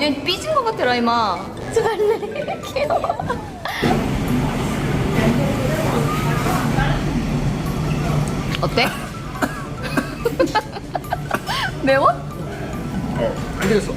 얘 삐진 것 같아 라임아 잘래 귀여워 어때? 매워? 안 되겠어.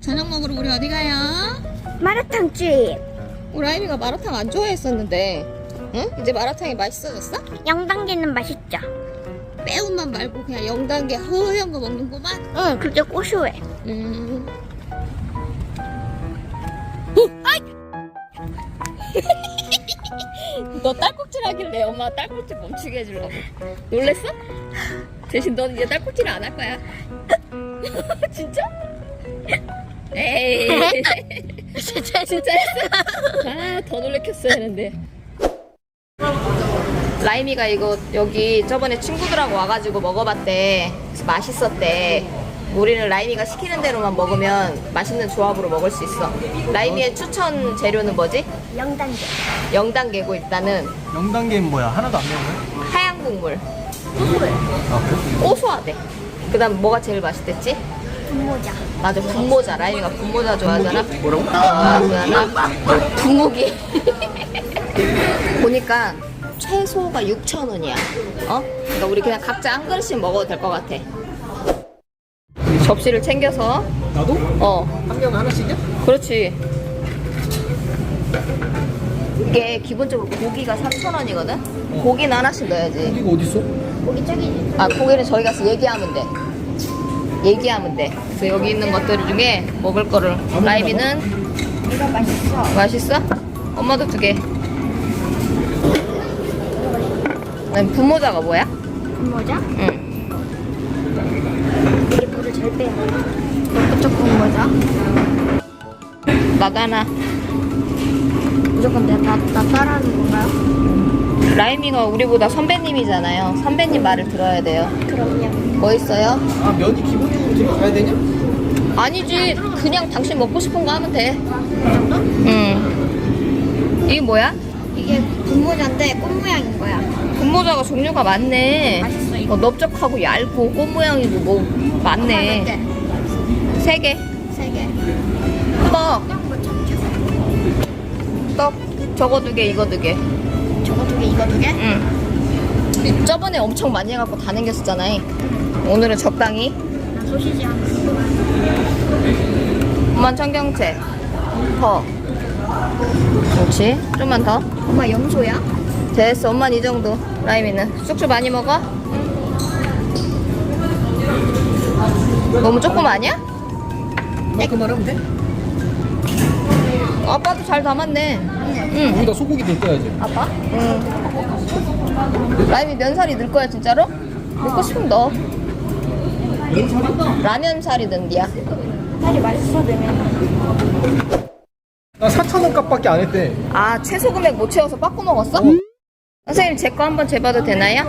저녁 먹으러 우리 어디 가요? 마라탕 집 우리 라임이가 마라탕 안 좋아했었는데 응? 이제 마라탕이 맛있어졌어? 0단계는 맛있죠? 매운맛 말고 그냥 0단계 허연 거 먹는구만 응 그게 고소해 음. 너 딸꾹질 하길래 엄마 딸꾹질 멈추게 해주려고 놀랬어? 대신 넌 이제 딸꾹질을 안할 거야 진짜? 에이 진짜 진짜 했어 아 더 놀래켰어야 했는데 라임이가 이거 여기 저번에 친구들하고 와가지고 먹어봤대 그래서 맛있었대 우리는 라임이가 시키는 대로만 먹으면 맛있는 조합으로 먹을 수 있어 라임이의 추천 재료는 뭐지? 0단계 0단계고 일단은 0단계는 뭐야? 하나도 안 매운 거야? 하얀 국물 국물 아, 그래? 고소하대 그 다음 뭐가 제일 맛있댔지? 분모자 맞아 분모자 라임이가 분모자 좋아하잖아 뭐라고? 아 좋아하나? 분무기 보니까 최소가 6,000원이야. 어? 그러니까 우리 그냥 각자 한 그릇씩 먹어도 될 것 같아. 접시를 챙겨서. 나도? 어. 한 명 하나씩이야? 그렇지. 이게 기본적으로 고기가 3,000원이거든? 고기는 하나씩 넣어야지. 이거 어딨어? 고기 저기 아 고기는 저희 가서 얘기하면 돼. 얘기하면 돼. 그래서 여기 있는 것들 중에 먹을 거를. 라이비는 이거 맛있어 맛있어? 엄마도 두 개 난 분모자가 뭐야? 분모자? 응 이게 물을 잘 빼야 돼 그쪽 분모자 나도 하나 무조건 내가 나, 나 따라하는 건가요? 라이미가 우리보다 선배님이잖아요 선배님 말을 들어야 돼요 그럼요 뭐 있어요? 아, 면이 기본적으로 들어가야 되냐? 아니지 그냥 당신 먹고 싶은 거 하면 돼이 정도? 응. 이게 뭐야? 이게 분모자인데 꽃 모양인 거야 분모자가 종류가 많네. 맛있어, 이거. 어, 넓적하고 얇고 꽃 모양이고 뭐 많네. 세 개. 세 개 떡. 떡뭐 참죠 떡. 저거 두 개, 이거 두 개. 저거 두 개 이거 두 개 응. 이 저번에 엄청 많이 해갖고 다 남겼었잖아. 오늘은 적당히. 나 소시지 하나 엄마 청경채. 더. 그렇지. 좀만 더. 엄마 염소야? 됐어. 엄마는 이 정도. 라임이는. 쑥쑥 많이 먹어? 너무 조금 아니야? 이만큼만 하면 돼? 아빠도 잘 담았네. 응. 여기다 소고기 넣을 거야지. 아빠? 응. 라임이 면사리 넣을 거야 진짜로? 넣고 싶으면 넣어. 라면 사리 넣은디야. 살이 맛있어 되면 나 4,000원 값밖에 안 했대. 아 최소 금액 못 채워서 빠꾸 먹었어? 선생님 제 거 한번 재봐도 되나요?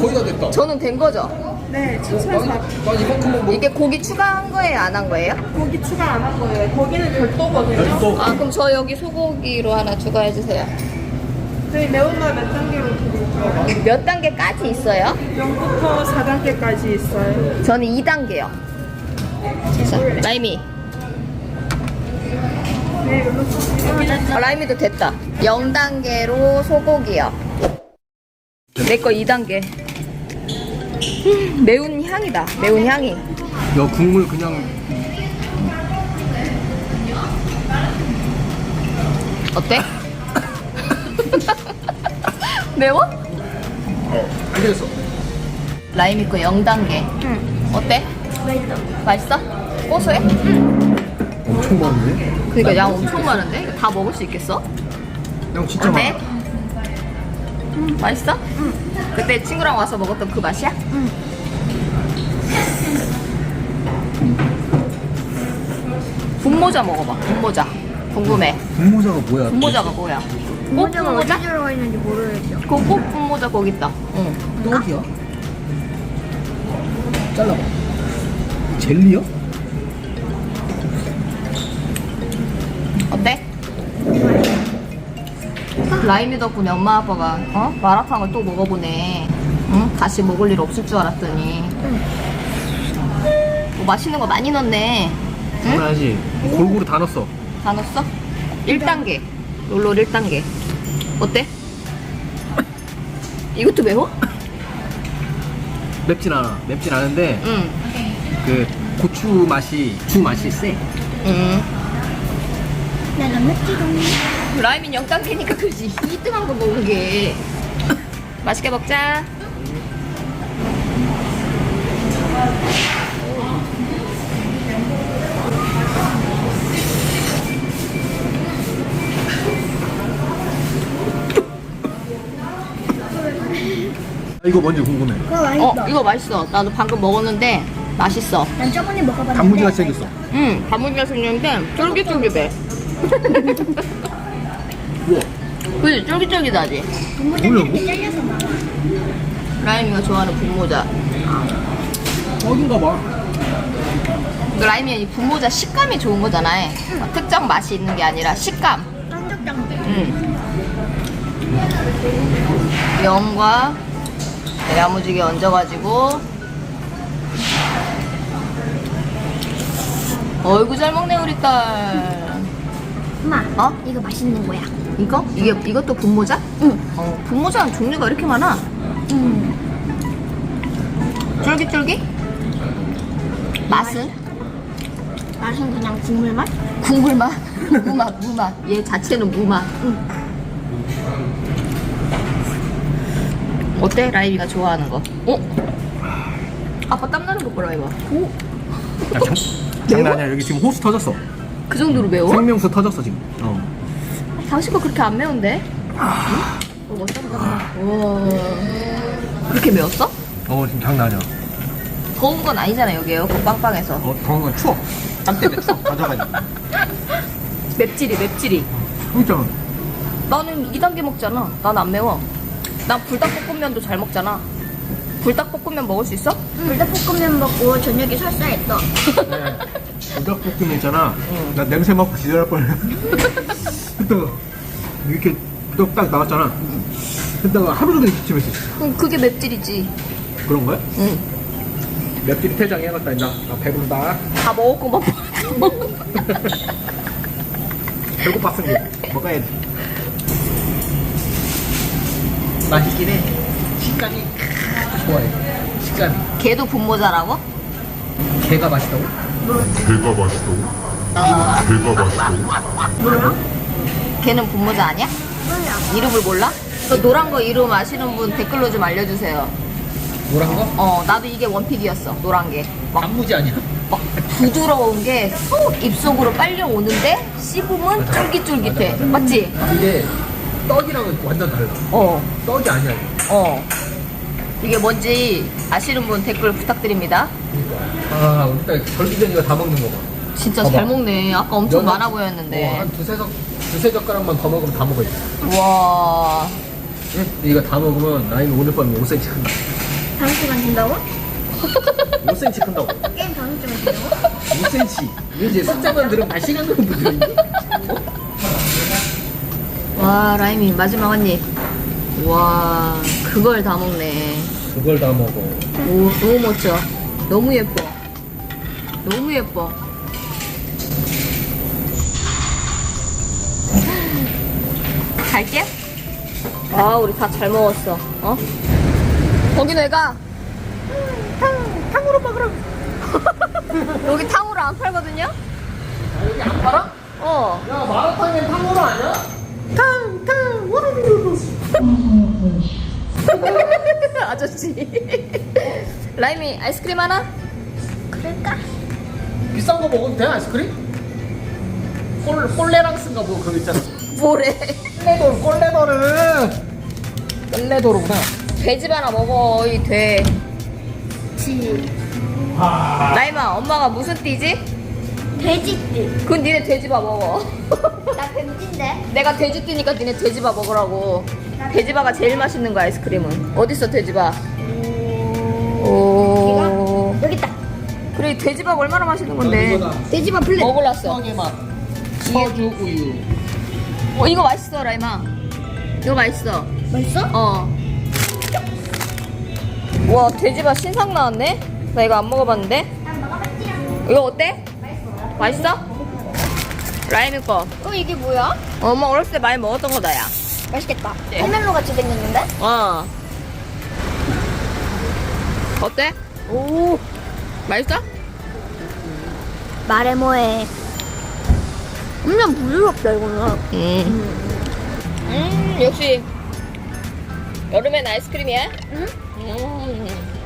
거의 다 됐다. 저는 된 거죠? 네, 추천 난, 난 이만큼만 먹 이게 고기 추가한 거예요? 안 한 거예요? 고기 추가 안 한 거예요. 거기는 별도거든요. 별도. 아 그럼 저 여기 소고기로 하나 추가해 주세요. 저희 매운맛 몇 단계로 드릴까요? 몇 단계까지 있어요? 0부터 4단계까지 있어요. 저는 2단계요. 자, 라임이. 네, 아, 라임이도 됐다. 0단계로 소고기요. 내 거 2단계. 음, 매운 향이다. 매운 향이. 야, 국물 그냥 어때? 매워? 안 되겠어. 라임이 거 0단계. 응 어때? 맛있어 맛있어? 고소해? 엄청 많은데? 그러니까 양 엄청 많은데? 다 먹을 수 있겠어? 양 진짜 어때? 많아. 음, 맛있어? 응. 그때 친구랑 와서 먹었던 그 맛이야? 응. 분모자 먹어봐. 분모자. 궁금해. 분모자가 뭐야? 분모자가 뭐야? 분모자가 분모자? 어디 들어가 있는지 모르겠죠 그꼭 분모자 거기 있다. 응. 떡이야? 잘라봐. 젤리야? 라임이 덕분에 엄마 아빠가 어? 마라탕을 또 먹어보네. 응? 다시 먹을 일 없을 줄 알았더니. 뭐 맛있는 거 많이 넣네. 응? 당연하지. 골고루 다 넣었어. 다 넣었어? 1단계. 롤롤 1단계. 어때? 이것도 매워? 맵진 않아. 맵진 않은데 응. 그 고추 맛이 주 맛이 세. 응. 내가 맵지롱. 라임이 0단계니까 그지. 2등한 거 먹은 게. 맛있게 먹자. 이거 뭔지 궁금해. 그거 맛있어. 어, 이거 맛있어. 나도 방금 먹었는데 맛있어. 난 저번에 먹어봤는데. 단무지가 생겼어. 응, 단무지가 생겼는데 쫄깃쫄깃해. 우와. 그지? 쫄깃쫄깃하지? 단무지 뭐야, 이렇게 잘려서 나와. 라임이가 좋아하는 분모자. 어딘가 봐. 그 라임이 이 분모자 식감이 좋은 거잖아. 어, 특정 맛이 있는 게 아니라 식감. 쫀득쫀득. 응. 면과 야무지게 얹어가지고 어이구 잘 먹네 우리 딸 엄마, 어? 이거 맛있는 거야. 이거? 이게 이것도 분모자? 응. 어, 분모자는 종류가 이렇게 많아 응. 쫄깃쫄깃? 맛은? 맛은 그냥 국물 맛? 국물 맛 무맛 무맛 얘 자체는 무맛 응. 어때? 라임이가 좋아하는 거 어? 아빠 땀나는 거 보라 이봐 오? 야, 장, 장난 아니야. 여기 지금 호수 터졌어. 그 정도로 매워? 생명수 터졌어 지금. 어. 당신 거 그렇게 안 매운데? 응? 어, 멋있다 와 그렇게 매웠어? 어 지금 장난 아니야. 더운 건 아니잖아 여기 에어컨 빵빵해서 어 더운 건 추워. 땀 때문에 추워. 가져가니. 맵찔이 맵찔이 진짜. 나는 2단계 먹잖아 난 안 매워 난 불닭볶음면도 잘 먹잖아 불닭볶음면 먹을 수 있어? 불닭볶음면 먹고 저녁에 설사했어. 네. 불닭볶음면 있잖아. 응. 나 냄새 맡고 기절할 뻔해. 그때가 이렇게 떡딱 나왔잖아. 그때가 하루 종일 기침했어. 그럼 그게 맵찔이지 그런 거야? 응. 맵찔이 퇴장해야겠다 이제. 나 배부르다. 다 먹었고 막 배고팠으니 먹어야지. 맛있긴 해. 식감이 좋아해. 식감이. 걔도 분모자라고? 게가 맛있다고? 배가 맛있다고? 배가 맛있다고? 걔는 분모자 아니야? 이름을 몰라? 그 노란 거 이름 아시는 분 댓글로 좀 알려주세요 노란 거? 어 나도 이게 원픽이었어 노란 게 막, 단무지 아니야? 막 부드러운 게쏙 입속으로 빨려 오는데 씹으면 쫄깃쫄깃해 맞지? 이게 떡이랑은 완전 달라. 어 떡이 아니야. 이거. 어. 이게 뭔지 아시는 분 댓글 부탁드립니다. 아, 우리 딸 절기전이가 다 먹는 거 봐. 진짜 봐봐. 잘 먹네. 아까 엄청 연어? 많아 어, 보였는데. 한 두세 젓, 두세 젓가락만 더 먹으면 다 먹어야지. 와. 응? 이거 다 먹으면 나이는 오늘 밤에 5cm 큰다. 다음 시간 준다고? 5cm 큰다고. 게임 다음 시간 준다고? 5cm. 이제 숫자만 들으면 다 시간 들은 분들인데? 와, 라임이 마지막 한 입. 와, 그걸 다 먹네. 그걸 다 먹어. 오, 너무 멋져. 너무 예뻐. 너무 예뻐. 갈게. 아, 우리 다 잘 먹었어. 어? 거기 내가 탕, 탕후루 먹으러. 여기 탕후루 안 팔거든요? 여기 안 팔아? 어. 야, 마라탕엔 탕후루 아니야? 탕, 탕, 우르르르. 아저씨. 라임이 아이스크림 하나? 그럴까? 비싼 거 먹어도 돼, 아이스크림? 콜, 콜레랑스인가 뭐 그거 있잖아. 뭐래? 콜레도르, 콜레도르. 콜레도르구나. 돼지 하나 먹어, 이 돼. 지. 라임아, 엄마가 무슨 띠지? 돼지띠. 그건 니네 돼지바 먹어. 나 뱀띠인데? 내가 돼지띠니까 니네 돼지바 먹으라고. 돼지바가 제일 맛있는 거 아이스크림은. 어딨어 돼지바? 오. 여기 있다. 그래 돼지바가 얼마나 맛있는 건데. 돼지밥 플랫. 먹을랐어. 떡의 맛. 서주 우유. 어 이거 맛있어 라임아. 이거 맛있어. 맛있어? 어. 와, 돼지밥 신상 나왔네? 나 이거 안 먹어봤는데? 난 먹어봤지요. 이거 어때? 맛있어? 라임이 거. 어 이게 뭐야? 엄마 어렸을 때 많이 먹었던 거다, 야. 맛있겠다. 포멜로 같이 생겼는데? 어. 어때? 오. 맛있어? 말해 뭐해. 엄청 부드럽다 이거는. 음. 음, 역시 여름엔 아이스크림이야? 응? 음.